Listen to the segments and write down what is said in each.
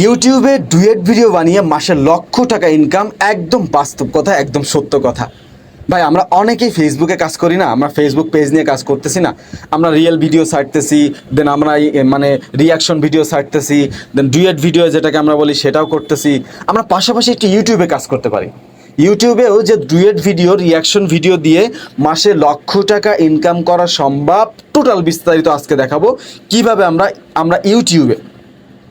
ইউটিউবে duet video বানিয়ে মাসে লক্ষ টাকা ইনকাম একদম বাস্তব কথা, একদম সত্য কথা। ভাই, আমরা অনেকেই ফেসবুকে কাজ করি না, আমরা ফেসবুক পেজ নিয়ে কাজ করতেছি না। আমরা রিয়েল ভিডিও ছাড়তেছি দেন আমরা মানে রিয়াকশন ভিডিও ছাড়তেছি দেন ডুয়েট ভিডিও যেটাকে আমরা বলি সেটাও করতেছি। আমরা পাশাপাশি একটি ইউটিউবে কাজ করতে পারি। ইউটিউবেও যে ডুয়েট ভিডিও রিয়াকশন ভিডিও দিয়ে মাসে লক্ষ টাকা ইনকাম করা সম্ভব টোটাল বিস্তারিত আজকে দেখাবো। কীভাবে আমরা আমরা ইউটিউবে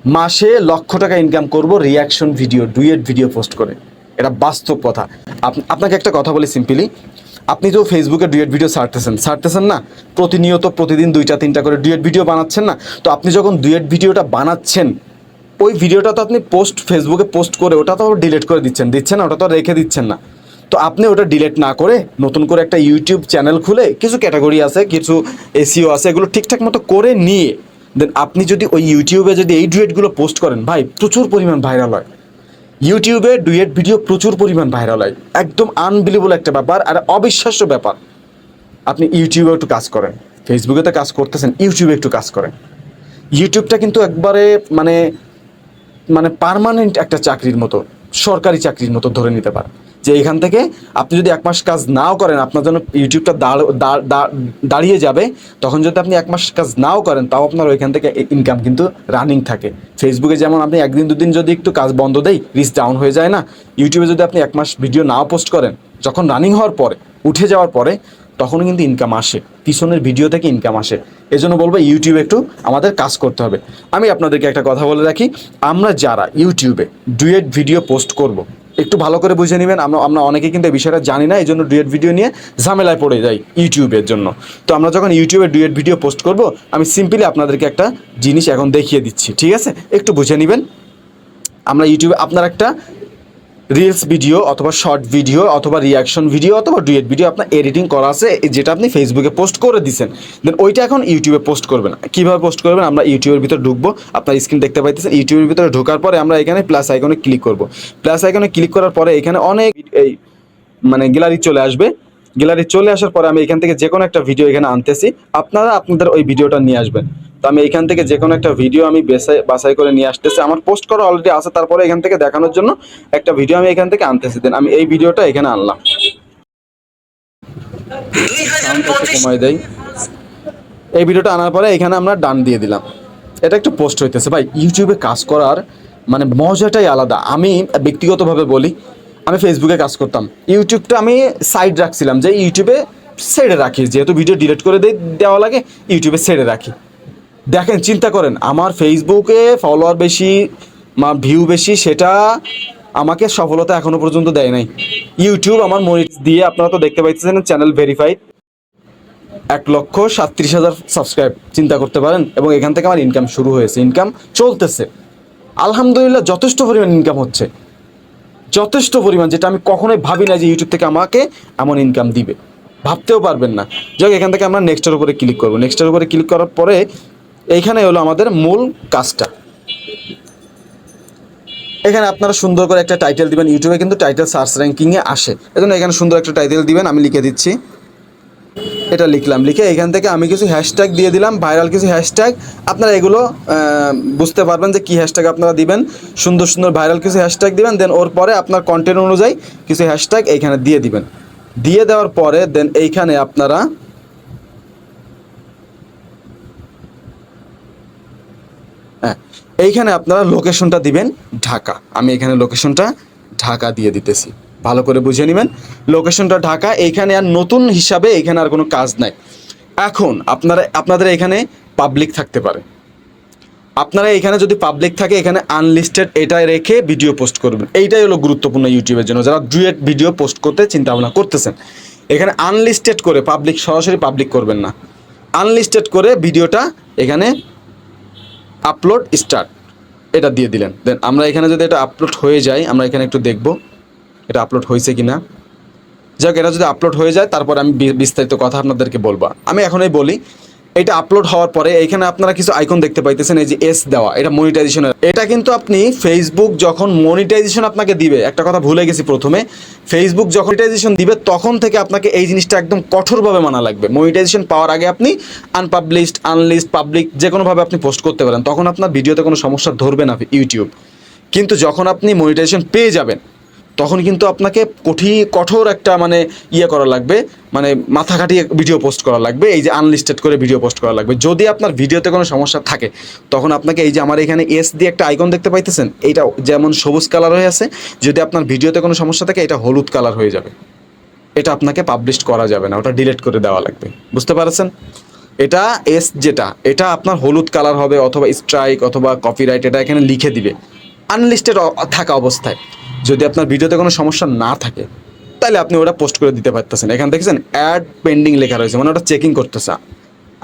মাসে লক্ষ টাকা ইনকাম করব reaction video duet video post করে। এটা বাস্তব কথা। আপ- আপনাকে একটা কথা বলি সিম্পলি আপনি তো ফেসবুকে ডুয়েট ভিডিও ছাড়তেছেন। ছাড়তেছেন না? প্রতিনিয়ত প্রতিদিন দুইটা, তিনটা করে ডুয়েট ভিডিও বানাচ্ছেন না? তো আপনি যখন ডুয়েট ভিডিওটা বানাচ্ছেন, ওই ভিডিওটা তো আপনি পোস্ট ফেসবুকে পোস্ট করে ওটা তো ডিলিট করে দিচ্ছেন। দিচ্ছেন না, ওটা তো রেখে দিচ্ছেন না। তো আপনি ওটা ডিলিট না করে নতুন করে একটা ইউটিউব চ্যানেল খুলে কিছু ক্যাটাগরি আছে, কিছু এসিও আছে, এগুলো ঠিকঠাক মতো করে নিয়ে দেন আপনি যদি ওই ইউটিউবে যদি এই ডুয়েটগুলো পোস্ট করেন, ভাই, প্রচুর পরিমাণ ভাইরাল হয়। ইউটিউবে ডুয়েট ভিডিও প্রচুর পরিমাণ ভাইরাল হয়। একদম আনবিলিবল একটা ব্যাপার আর অবিশ্বাস্য ব্যাপার। আপনি ইউটিউবে একটু কাজ করেন ফেসবুকে তো কাজ করতেছেন, ইউটিউবে একটু কাজ করেন। ইউটিউবটা কিন্তু একবারে মানে মানে পার্মানেন্ট একটা চাকরির মতো, সরকারি চাকরির মতো ধরে নিতে পারেন। যে এখান থেকে আপনি যদি এক মাস কাজ নাও করেন, আপনার জন্য ইউটিউবটা দাঁড়- দাঁড়- দাঁড়- দাঁড়িয়ে যাবে। তখন যদি আপনি এক মাস কাজ নাও করেন, তাও আপনার ওইখান থেকে ইনকাম কিন্তু রানিং থাকে। ফেসবুকে যেমন আপনি একদিন, দুদিন যদি একটু কাজ বন্ধ দেই রিচ ডাউন হয়ে যায় না। ইউটিউবে যদি আপনি এক মাস ভিডিও নাও পোস্ট করেন, যখন রানিং হওয়ার পরে, উঠে যাওয়ার পরে তখনও কিন্তু ইনকাম আসে। পিছনের ভিডিও থেকে ইনকাম আসে। এজন্য বলব ইউটিউবে একটু আমাদের কাজ করতে হবে। আমি আপনাদেরকে একটা কথা বলে রাখি, আমরা যারা ইউটিউবে ডুয়েট ভিডিও পোস্ট করব। একটু ভালো করে বুঝে নেবেন। আমরা আমরা অনেকে কিন্তু এই বিষয়টা জানি না এই জন্য ডুয়েট ভিডিও নিয়ে ঝামেলায় পড়ে যাই ইউটিউবের জন্য। তো আমরা যখন ইউটিউবে ডুয়েট ভিডিও পোস্ট করব, আমি সিম্পলি আপনাদেরকে একটা জিনিস এখন দেখিয়ে দিচ্ছি, ঠিক আছে? একটু বুঝে নেবেন? আমরা ইউটিউবে, আপনার একটা রিলস ভিডিও অথবা শর্ট ভিডিও অথবা রিয়াকশন ভিডিও অথবা ডুয়েট ভিডিও আপনার এডিটিং করা আছে যেটা আপনি ফেসবুকে পোস্ট করে দিচ্ছেন দেন ওইটা এখন ইউটিউবে পোস্ট করবেন। কীভাবে পোস্ট করবেন? আমরা ইউটিউবের ভিতরে ঢুকবো, আপনার স্ক্রিন দেখতে পাইতেছেন ইউটিউবের ভিতরে ঢোকার পরে আমরা এখানে প্লাস আইকনে ক্লিক করব। প্লাস আইকনে ক্লিক করার পরে এখানে অনেক এই মানে গ্যালারি চলে আসবে। গ্যালারি চলে আসার পরে আমি এখান থেকে যে কোনো একটা ভিডিও এখানে আনতেছি, আপনারা আপনাদের ওই ভিডিওটা নিয়ে আসবেন। তো আমি এখান থেকে যে কোনো একটা ভিডিও আমি বেসাই বাছাই করে নিয়ে আসতেছি। আমার পোস্ট করা অলরেডি আছে তারপরে এখান থেকে দেখানোর জন্য একটা ভিডিও আমি এখান থেকে আনতেছি। দেন আমি এই ভিডিওটা এখানে আনলাম। কমাই দেই। এই ভিডিওটা আনার পরে এখানে আমরা ডান দিয়ে দিলাম। এটা একটু পোস্ট হইতেছে। ভাই ইউটিউবে কাজ করার মানে মজাটাই আলাদা। আমি ব্যক্তিগতভাবে বলি আমি ফেসবুকে কাজ করতাম। ইউটিউবটা আমি সাইড রাখছিলাম যে ইউটিউবে ছেড়ে রাখি। যেহেতু ভিডিও ডিলিট করে দেওয়া লাগে ইউটিউবে ছেড়ে রাখি। দেখেন, চিন্তা করেন, আমার ফেসবুকে ফলোয়ার বেশি, মা ভিউ বেশি, সেটা আমাকে সফলতা এখনও পর্যন্ত দেয় নাই। ইউটিউব আমার মনিট দিয়ে আপনারা তো দেখতে পাইতেছেন চ্যানেল ভেরিফাইড এক লক্ষ সাতত্রিশ হাজার সাবস্ক্রাইব চিন্তা করতে পারেন, এবং এখান থেকে আমার ইনকাম শুরু হয়েছে। ইনকাম চলতেছে। আলহামদুলিল্লাহ, যথেষ্ট পরিমাণ ইনকাম হচ্ছে। যথেষ্ট পরিমাণ, যেটা আমি কখনোই ভাবি না যে ইউটিউব থেকে আমাকে এমন ইনকাম দিবে। ভাবতেও পারবেন না। যাক এখান থেকে আমরা নেক্সটের উপরে ক্লিক করব। নেক্সটের উপরে ক্লিক করার পরে এইখানে হলো আমাদের মূল কাজটা। এখানে আপনারা সুন্দর করে একটা টাইটেল দিবেন ইউটিউবে, কিন্তু টাইটেল সার্চ র্যাঙ্কিংয়ে আসে। এজন্য এখানে সুন্দর একটা টাইটেল দিবেন, আমি লিখে দিচ্ছি। এটা লিখলাম, লিখে এখান থেকে আমি কিছু হ্যাশট্যাগ দিয়ে দিলাম ভাইরাল কিছু হ্যাশট্যাগ আপনারা এগুলো বুঝতে পারবেন যে কী হ্যাশট্যাগ আপনারা দিবেন। সুন্দর সুন্দর ভাইরাল কিছু হ্যাশট্যাগ দিবেন দেন ওর পরে আপনার কন্টেন্ট অনুযায়ী কিছু হ্যাশট্যাগ এইখানে দিয়ে দিবেন। দিয়ে দেওয়ার পরে দেন এইখানে আপনারা হ্যাঁ এইখানে আপনারা লোকেশনটা দিবেন ঢাকা। আমি এখানে লোকেশনটা ঢাকা দিয়ে দিতেছি। ভালো করে বুঝে নেবেন। লোকেশনটা ঢাকা, এইখানে আর নতুন হিসাবে এখানে আর কোনো কাজ নাই। এখন আপনারা, আপনাদের এখানে পাবলিক থাকতে পারে। আপনারা এখানে যদি পাবলিক থাকে, এখানে আনলিস্টেড এটা রেখে ভিডিও পোস্ট করবেন। এইটাই হলো গুরুত্বপূর্ণ ইউটিউবের জন্য। যারা ডুয়েট ভিডিও পোস্ট করতে চিন্তা ভাবনা করতেছেন, এখানে আনলিস্টেড করে পাবলিক সরাসরি পাবলিক করবেন না। আনলিস্টেড করে ভিডিওটা এখানে আপলোড স্টার্ট এটা দিয়ে দিলেন। দেন আমরা এখানে যদি এটা আপলোড হয়ে যায়, আমরা এখানে একটু দেখব এটা আপলোড হয়েছে কি না যাক, এটা যদি আপলোড হয়ে যায়, তারপর আমি বিস্তারিত কথা আপনাদেরকে বলব। আমি এখনই বলি এটা আপলোড হওয়ার পরে এখানে আপনারা কিছু আইকন দেখতে পাইতেছেন, এই যে এস দেওয়া, এটা মনিটাইজেশনের এটা কিন্তু আপনি ফেসবুক যখন মনিটাইজেশন আপনাকে দিবে, একটা কথা ভুলে গেছি প্রথমে ফেসবুক যখন মনিটাইজেশন দিবে, তখন থেকে আপনাকে এই জিনিসটা একদম কঠোরভাবে মানা লাগবে। মনিটাইজেশন পাওয়ার আগে আপনি আনপাবলিশড আনলিস্ট পাবলিক যে কোনোভাবে আপনি পোস্ট করতে পারেন, তখন আপনার ভিডিওতে কোনো সমস্যা ধরবে না ইউটিউব কিন্তু যখন আপনি মনিটাইজেশন পেয়ে যাবেন তখন কিন্তু আপনাকে কঠি, কঠোর একটা মানে ইয়ে করা লাগবে মানে মাথা খাটিয়ে ভিডিও পোস্ট করা লাগবে, এই যে আনলিস্টেড করে ভিডিও পোস্ট করা লাগবে। যদি আপনার ভিডিওতে কোনো সমস্যা থাকে, তখন আপনাকে এই যে আমার এখানে এস দিয়ে একটা আইকন দেখতে পাইতেছেন, এইটা যেমন সবুজ কালার হয়ে আছে, যদি আপনার ভিডিওতে কোনো সমস্যা থাকে, এটা হলুদ কালার হয়ে যাবে। এটা আপনাকে পাবলিশ করা যাবে না, ওটা ডিলিট করে দেওয়া লাগবে। বুঝতে পারছেন? এটা এস যেটা, এটা আপনার হলুদ কালার হবে অথবা স্ট্রাইক অথবা কপিরাইট এটা এখানে লিখে দিবে। আনলিস্টেড থাকা অবস্থায়। যদি আপনার ভিডিওতে কোনো সমস্যা না থাকে, তাহলে আপনি ওটা পোস্ট করে দিতে পারতেছেন। এখানে দেখেছেন অ্যাড পেন্ডিং লেখা রয়েছে মানে ওটা চেকিং করতেছে।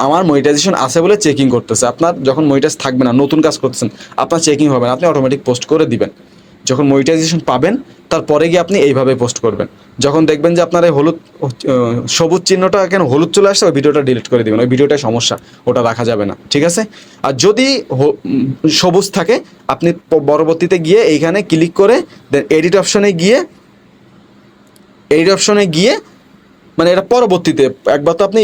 আমার মনিটাইজেশন আছে বলে চেকিং করতেছে। আপনার যখন মনিটাইজ থাকবে না, নতুন কাজ করতেছেন, আপনার চেকিং হবে না, আপনি অটোমেটিক পোস্ট করে দিবেন। যখন মনিটাইজেশন পাবেন, তারপরে গিয়ে আপনি এইভাবে পোস্ট করবেন। যখন দেখবেন যে আপনার এই হলুদ সবুজ চিহ্নটা কেন হলুদ চলে আসছে, ওই ভিডিওটা ডিলিট করে দিবেন। ওই ভিডিওটাই সমস্যা, ওটা রাখা যাবে না, ঠিক আছে? আর যদি সবুজ থাকে, আপনি পরবর্তীতে গিয়ে এইখানে ক্লিক করে দেন এডিট অপশনে গিয়ে এডিট অপশনে গিয়ে মানে এটা পরবর্তীতে, একবার তো আপনি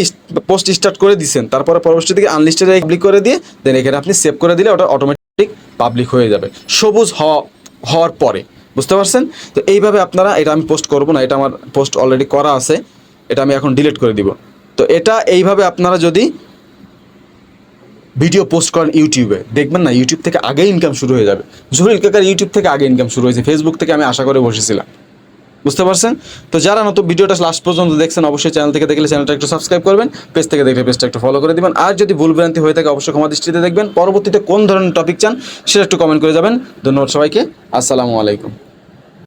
পোস্ট স্টার্ট করে দিচ্ছেন তারপরে পরবর্তী থেকে আনলিস্টেড পাবলিক করে দিয়ে দেন এখানে আপনি সেভ করে দিলে ওটা অটোমেটিক পাবলিক হয়ে যাবে। সবুজ হ- হওয়ার পরে, বুঝতে পারছেন? তো এইভাবে আপনারা, এটা আমি পোস্ট করব না, এটা আমার পোস্ট অলরেডি করা আছে, এটা আমি এখন ডিলিট করে দিব। তো এটা এইভাবে আপনারা যদি ভিডিও পোস্ট করেন ইউটিউবে, দেখবেন না, ইউটিউব থেকে আগে ইনকাম শুরু হয়ে যাবে। জহুরুল কাকার ইউটিউব থেকে আগে ইনকাম শুরু হয়েছে ফেসবুক থেকে আমি আশা করে বসেছিলাম। বুঝতে পারছেন? তো যারা নতুন ভিডিওটা লাস্ট পর্যন্ত দেখছেন, অবশ্যই চ্যানেল থেকে দেখলে চ্যানেলটা একটু সাবস্ক্রাইব করবেন পেজ থেকে দেখলে পেজটা একটু ফলো করে দেবেন। আর যদি ভুলভ্রান্তি হয়ে থাকে, অবশ্যই ক্ষমা দৃষ্টিতে দেখবেন। পরবর্তীতে কোন ধরনের টপিক চান, সেটা একটু কমেন্ট করে যাবেন। ধন্যবাদ সবাইকে। আসসালামু আলাইকুম।